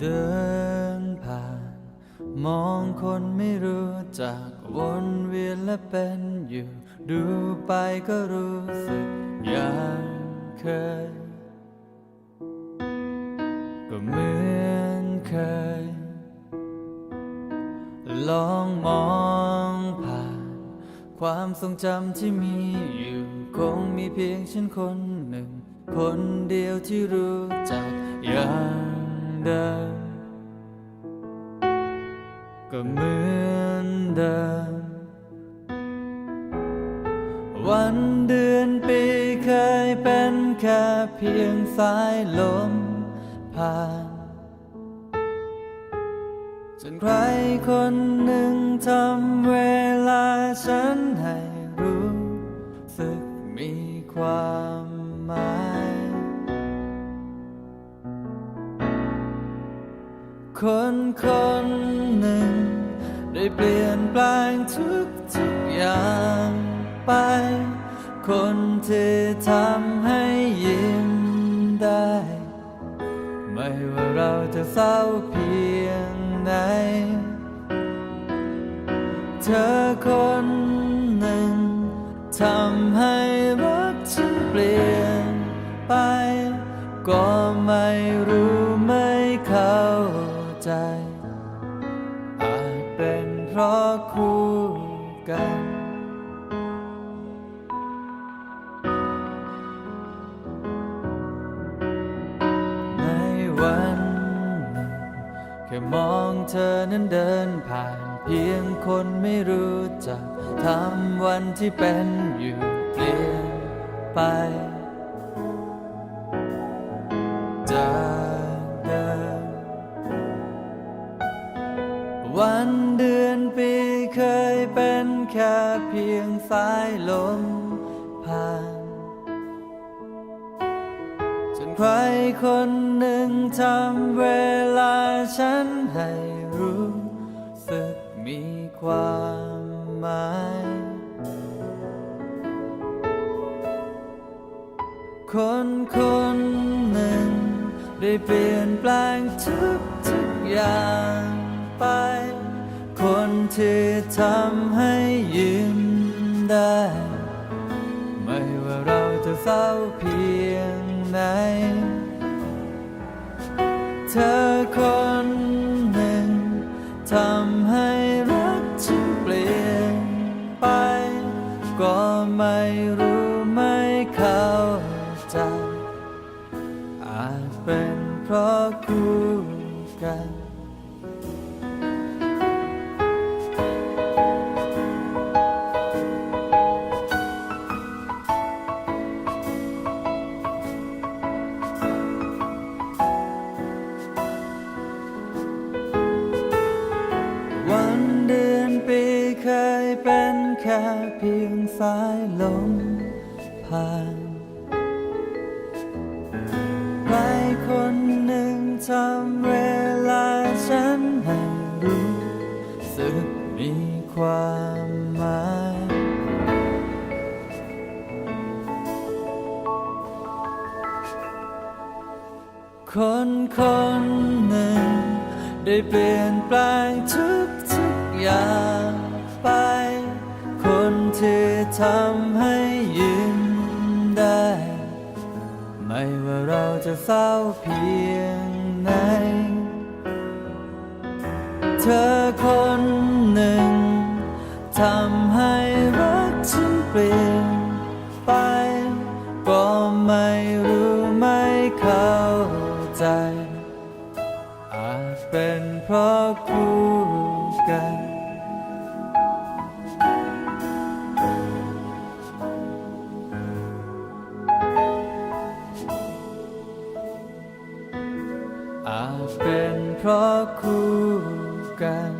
เดินผ่าน มองคนไม่รู้จักวนเวียนและเป็นอยู่ ดูไปก็รู้สึกอย่างเคย ก็เหมือนเคย ลองมองผ่าน ความทรงจำที่มีอยู่ คงมีเพียงฉันคนหนึ่ง คนเดียวที่รู้จักอย่าง เดิม ก็เหมือนเดิม วันเดือนปีเคยเป็นแค่เพียงสายลมผ่านจนใครคนหนึ่งทำเวลาฉันให้รู้สึกมีความ คนคนหนึ่ง ได้เปลี่ยนแปลงทุกทุกอย่างไป คนที่ทำให้ยิ้มได้ ไม่ว่าเราจะเศร้าเพียงไหน เธอคนหนึ่งทำให้รักฉันเปลี่ยนไป ก็ไม่รู้ไม่เข้า ใจ อาจเป็นเพราะคู่กัน ในวันหนึ่งแค่มองเธอนั้นเดินผ่าน เพียงคนไม่รู้จักทำวันที่เป็นอยู่เปลี่ยนไปจ วันเดือนปีเคยเป็นแค่เพียงสายลมผ่านจนใครคนหนึ่งทำเวลาฉันให้รู้สึกมีความหมายคนคนหนึ่งได้เปลี่ยนแปลงทุกทุกอย่างไป คนที่ทำให้ยิ้มได้ ไม่ว่าเราจะเศร้าเพียงไหน เธอคนหนึ่งทำให้รักฉันเปลี่ยนไป ก็ไม่รู้ไม่เข้าใจอาจเป็นเพราะคู่กันวัน มผ่านใครคนหนึ่งทำเวลาฉันให้รู้สึกมีความหมายคนคนหนึ่งได้เปลี่ยนแปลงทุกทุกอย่าง ทำให้ยิ้มได้ ไม่ว่าเราจะเศร้าเพียงไหน เธอคนหนึ่งทำให้รักฉันเปลี่ยนไป ก็ไม่รู้ไม่เข้าใจ อาจเป็นเพราะคู่ เพราะคู่กัน